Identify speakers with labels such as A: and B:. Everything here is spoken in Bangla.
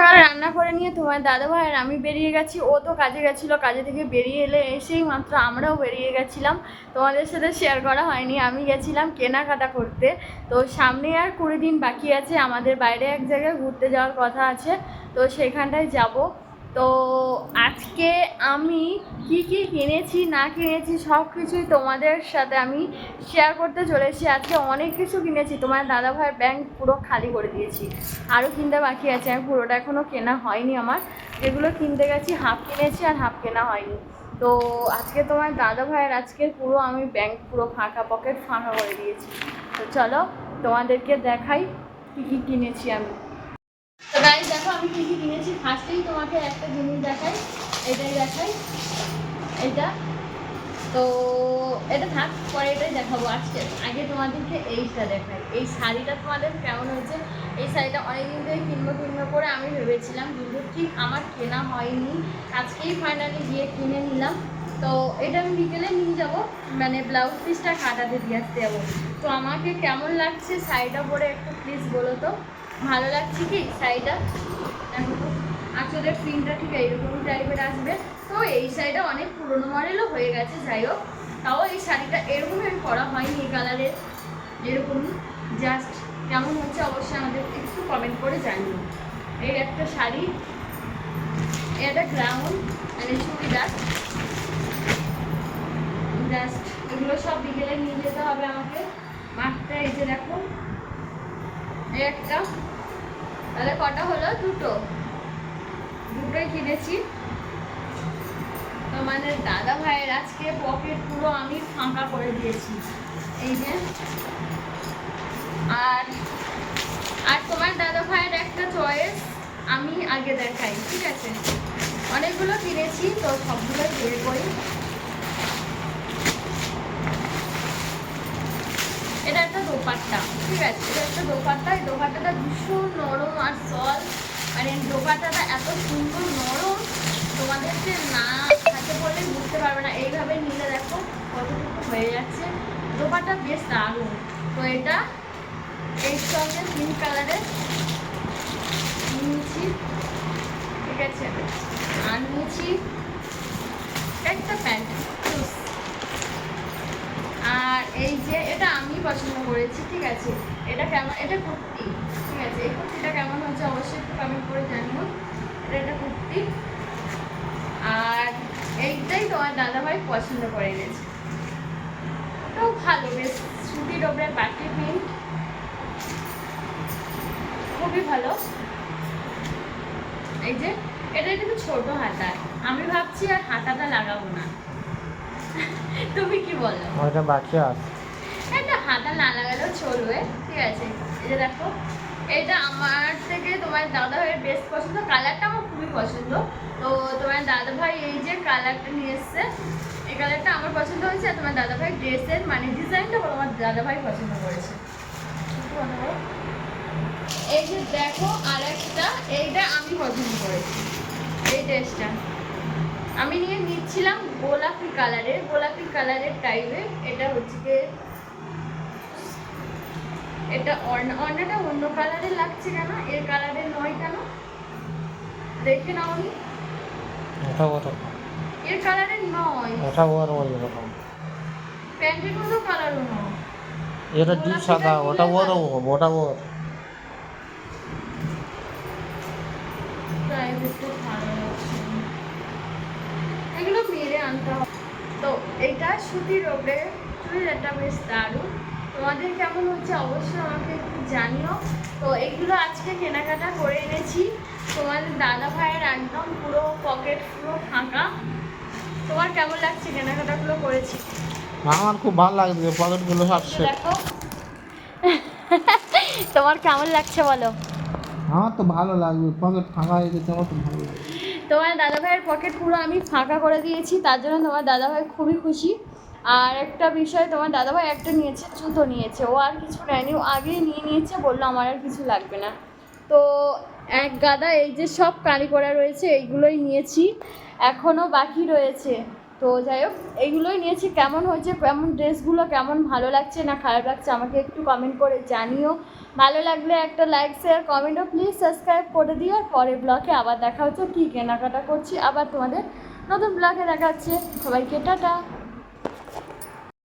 A: সকালে রান্না করে নিয়ে তোমার দাদা ভাই আর আমি বেরিয়ে গেছি। ও তো কাজে গেছিল, কাজে থেকে বেরিয়ে এলে এসেই মাত্র আমরাও বেরিয়ে গেছিলাম। তোমাদের সাথে শেয়ার করা হয়নি, আমি গেছিলাম কেনাকাটা করতে। তো সামনে আর কুড়ি দিন বাকি আছে, আমাদের বাইরে এক জায়গায় ঘুরতে যাওয়ার কথা আছে। তো সেখানটায় যাব। তো আজকে আমি কি কি কিনেছি, না কিনেছি, সব কিছুই তোমাদের সাথে আমি শেয়ার করতে চলেছি। আজকে অনেক কিছু কিনেছি। তোমার দাদা ভাইয়ের ব্যাংক পুরো খালি করে দিয়েছি। আরও কিনতে বাকি আছে। আমি পুরোটা এখনও কেনা হয়নি আমার। যেগুলো কিনতে গেছি হাফ কিনেছি আর হাফ কেনা হয়নি। তো আজকে তোমার দাদা ভাইয়ের আজকে পুরো আমি ব্যাংক পুরো ফাঁকা পকেট ফাঁকা করে দিয়েছি। তো চলো তোমাদেরকে দেখাই কী কী কিনেছি আমি। দেখো আমি কিনেছি। ফার্স্টেই তোমাকে একটা জিনিস দেখাই। এটাই দেখাই। এটা তো এটা পরে এটাই দেখাবো আজকে। আগে তোমাদেরকে এইটা এই শাড়িটা তোমাদের কেমন হয়েছে? এই শাড়িটা কিনবো কিনবো আমি ভেবেছিলাম, কিন্তু ঠিক আমার কেনা হয়নি। আজকেই ফাইনালি গিয়ে কিনে নিলাম। তো এটা আমি বিকেলে নিয়ে যাব। মানে ব্লাউজ পিসটা কাটাতে দিয়ে আসতে যাব। তো আমাকে কেমন লাগছে শাড়িটা পরে একটু প্লিজ বলো তো। ভালো লাগছে কি? শাড়িটা? আসলে প্রিন্টটা ঠিক এইরকম টাইপের আসবে। তো এই শাড়িটা অনেক পুরনো মডেলও হয়ে গেছে, যাই হোক। তাও এই শাড়িটা এরকমই আমি করা হয়নি এই কালারের এরকমই জাস্ট কেমন হচ্ছে অবশ্যই আমাদের একটু কমেন্ট করে জানিও। এই একটা শাড়ি এটা গ্রাউন্ড মানে চুড়িদার। জাস্ট এগুলো সব বিকেলে নিয়ে যেতে হবে আমাকে। মাঠটা এই যে দেখো। একটা তাহলে কটা হলো? দুটো। দুটোই কিনেছি। তোমাদের দাদা ভাইয়ের আজকে পকেট পুরো আমি ফাঁকা করে দিয়েছি। এই যে। আর আর তোমার দাদা ভাইয়ের একটা চয়েস আমি আগে দেখাই, ঠিক আছে? অনেকগুলো কিনেছি, তো সবগুলোই বের করি এটা একটা দোপাট্টা। ঠিক আছে, এটা একটা দোপাট্টা। এই দোপাট্টাটা ভীষণ নরম আর সল। মানে দোপাট্টাটা এত সুন্দর নরম তোমাদেরকে না হাতে পড়লে বুঝতে পারবে না। এইভাবে নিলে দেখো কতটুকু হয়ে যাচ্ছে। দোপাট্টা বেশ দারুণ। তো এটা এই সঙ্গে পিঙ্ক কালারের নিয়েছি। ঠিক আছে আর নিয়েছি একটা প্যান্ট আর এই যে এটা আমি পছন্দ করেছি, ঠিক আছে? এটা কেমন, এটা কুর্তি, ঠিক আছে? এই কুর্তিটা কেমন হচ্ছে অবশ্যই একটু কমেন্ট করে জানিও। এটা একটা কুর্তি। আর এইটাই তোমার দাদাভাই পছন্দ করে গেছে তো ভালো, বেশ সুতির ওপরে পাটি প্রিন্ট। খুবই ভালো। এই যে, এটা কিন্তু ছোট হাতা আমি ভাবছি আর হাতাটা লাগাবো না। তুমি কি বলো?
B: বাকি আছে।
A: হাতা না লাগালেও চলবে, ঠিক আছে? যে দেখো, এটা আমার থেকে তোমার দাদা ভাইয়ের বেস্ট পছন্দ কালারটা আমার খুবই পছন্দ। তো তোমার দাদা ভাই এই যে কালারটা নিয়ে এসছে, এই কালারটা আমার পছন্দ হয়েছে আর তোমার দাদা ভাই ড্রেসের মানে ডিজাইনটা আমার দাদা ভাই পছন্দ করেছে। এই যে দেখো আর একটা এইটা আমি পছন্দ করেছি, এই ড্রেসটা আমি নিয়ে নিচ্ছিলাম গোলাপি কালারের গোলাপি কালারের টাইপের এটা হচ্ছে এটা অর্ণা অর্ণাটা অন্য কালারের লাগছে কেন? এর কালারের নয় কেন? দেখে নাও নি?
B: ওটা ওর
A: এর কালারের নয়।
B: ওটা ওর ওই রকম
A: প্যান্টের কোনো কালারও নয়।
B: এটা ডিপ সাদা ওটা ওর ওটা ওর
A: এগুলো মেরে আনতে হবে। তো এটা সুতির ওপরে চুড়িদারটা বেশ দারুণ। তোমাদের কেমন হচ্ছে অবশ্যই আমাকে একটু জানিও। তো এগুলো আজকে কেনাকাটা করে এনেছি। তোমাদের দাদা ভাইয়ের একদম পুরো পকেট পুরো ফাঁকা। তোমার কেমন লাগছে কেনাকাটাগুলো করেছি?
B: আমার খুব ভালো লাগছে পকেটগুলো
A: একটু দেখো। তোমার কেমন লাগছে বলো?
B: আমার তো ভালো লাগবে পকেট ফাঁকা হয়ে গেছে আমার তো ভালো লাগবে
A: তোমার দাদা ভাইয়ের পকেট পুরো আমি ফাঁকা করে দিয়েছি তার জন্য তোমার দাদা ভাই খুবই খুশি। আর একটা বিষয় তোমার দাদা ভাই একটা নিয়েছে, জুতো নিয়েছে। ও আর কিছু নেয়নি, ও আগেই নিয়ে নিয়েছে, বলল আমার আর কিছু লাগবে না। তো এক গাদা এই যে সব কারি করা রয়েছে, এইগুলোই নিয়েছি এখনও বাকি রয়েছে। তো যাই হোক, এইগুলোই নিয়েছি, কেমন হয়েছে, কেমন ড্রেসগুলো, কেমন ভালো লাগছে না খারাপ লাগছে, আমাকে একটু কমেন্ট করে জানিও। ভালো লাগলে একটা লাইক শেয়ার কমেন্টও প্লিজ সাবস্ক্রাইব করে দিও। আর পরের ব্লগে আবার দেখা হচ্ছে, কী কেনাকাটা করছি, আবার তোমাদের নতুন ব্লগে দেখা হচ্ছে। সবাইকে টাটা।